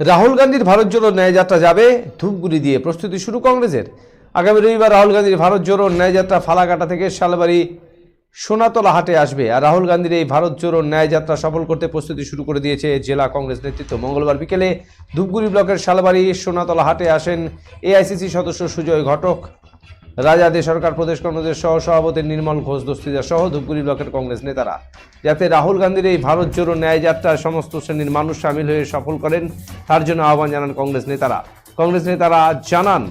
রাহুল গান্ধীর ভারত জোড়ো ন্যায়যাত্রা যাবে ধূপগুড়ি দিয়ে। প্রস্তুতি শুরু কংগ্রেসের। আগামী রবিবার রাহুল গান্ধীর ভারত জোড়ো ন্যায়যাত্রা ফালাকাটা থেকে শালবাড়ি সোনাতলা হাটে আসবে। আর রাহুল গান্ধীর এই ভারত জোড়ো ন্যায়যাত্রা সফল করতে প্রস্তুতি শুরু করে দিয়েছে জেলা কংগ্রেস নেতৃত্ব। মঙ্গলবার বিকেলে ধূপগুড়ি ব্লকের শালবাড়ি সোনাতলা হাটে আসেন এআইসিসি সদস্য সুজয় ঘটক। রাজা দে সরকার, প্রদেশ কংগ্রেসের সহ সভাপতি নির্মল ঘোষ, দস্তিদার সহ ধূপগুড়ি ব্লকের কংগ্রেস নেতারা। যাতে রাহুল গান্ধীর এই ভারত জোড়ো ন্যায় যাত্রায় সমস্ত শ্রেণির মানুষ সামিল হয়ে সফল করেন, তার জন্য আহ্বান জানান কংগ্রেস নেতারা। কংগ্রেস নেতারা জানান,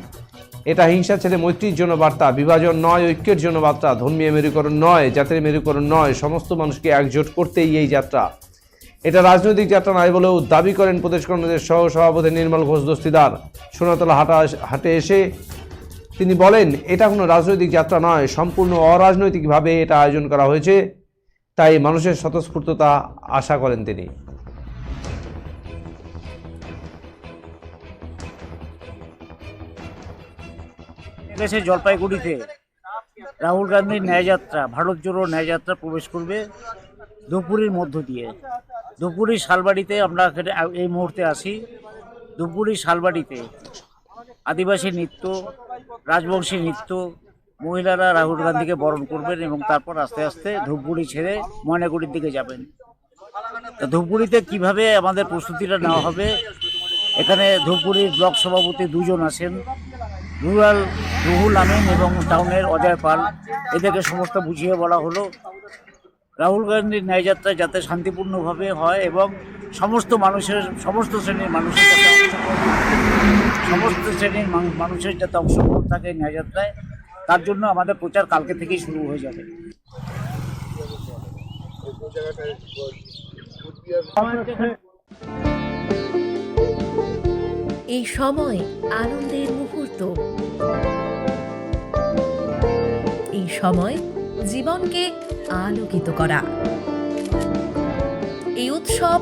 এটা হিংসা ছেড়ে মৈত্রীর জন্য বার্তা, বিভাজন নয়, ঐক্যের জন্য বার্তা, ধর্মীয় মেরুকরণ নয়, জাতির মেরুকরণ নয়, সমস্ত মানুষকে একজোট করতেই এই যাত্রা। এটা রাজনৈতিক যাত্রা নয় বলেও দাবি করেন প্রদেশ কংগ্রেসের সহ সভাপতি নির্মল ঘোষ, দস্তিদার। সোনাতলা হাটা হাটে এসে তিনি বলেন, এটা কোনো রাজনৈতিক যাত্রা নয়, সম্পূর্ণ অরাজনৈতিকভাবে এটা আয়োজন করা হয়েছে, তাই মানুষের স্বতঃস্ফূর্ততা আশা করেন তিনি। দেশের জলপাইগুড়িতে রাহুল গান্ধীর ন্যায়যাত্রা, ভারত জোড়ো ন্যায়যাত্রা প্রবেশ করবে ধূপগুড়ির মধ্য দিয়ে। ধূপগুড়ির শালবাড়িতে আমরা এই মুহূর্তে আসি। ধূপগুড়ির শালবাড়িতে আদিবাসী নৃত্য রাজবংশী নৃত্য মহিলারা রাহুল গান্ধীকে বরণ করবেন এবং তারপর আস্তে আস্তে ধূপগুড়ি ছেড়ে ময়নাগুড়ির দিকে যাবেন। তা ধূপগুড়িতে কীভাবে আমাদের প্রস্তুতিটা নেওয়া হবে? এখানে ধূপগুড়ির ব্লক সভাপতি দুজন আছেন। রুরাল রুহুল আমিন এবং টাউনের অজয় পাল। এদেরকে সমস্ত বুঝিয়ে বলা হলো। রাহুল গান্ধীর ন্যায়যাত্রা যাতে শান্তিপূর্ণভাবে হয় এবং সমস্ত মানুষের, সমস্ত শ্রেণির মানুষের যাতে সমস্ত শ্রেণির মানুষের যাতে অংশগ্রহণ থাকে ন্যায়যাত্রায়, তার জন্য আমাদের প্রচার কালকে থেকেই শুরু হয়ে যাবে। এই সময় আনন্দের মুহূর্ত। এই সময় জীবনকে আলোকিত করা। এই উৎসব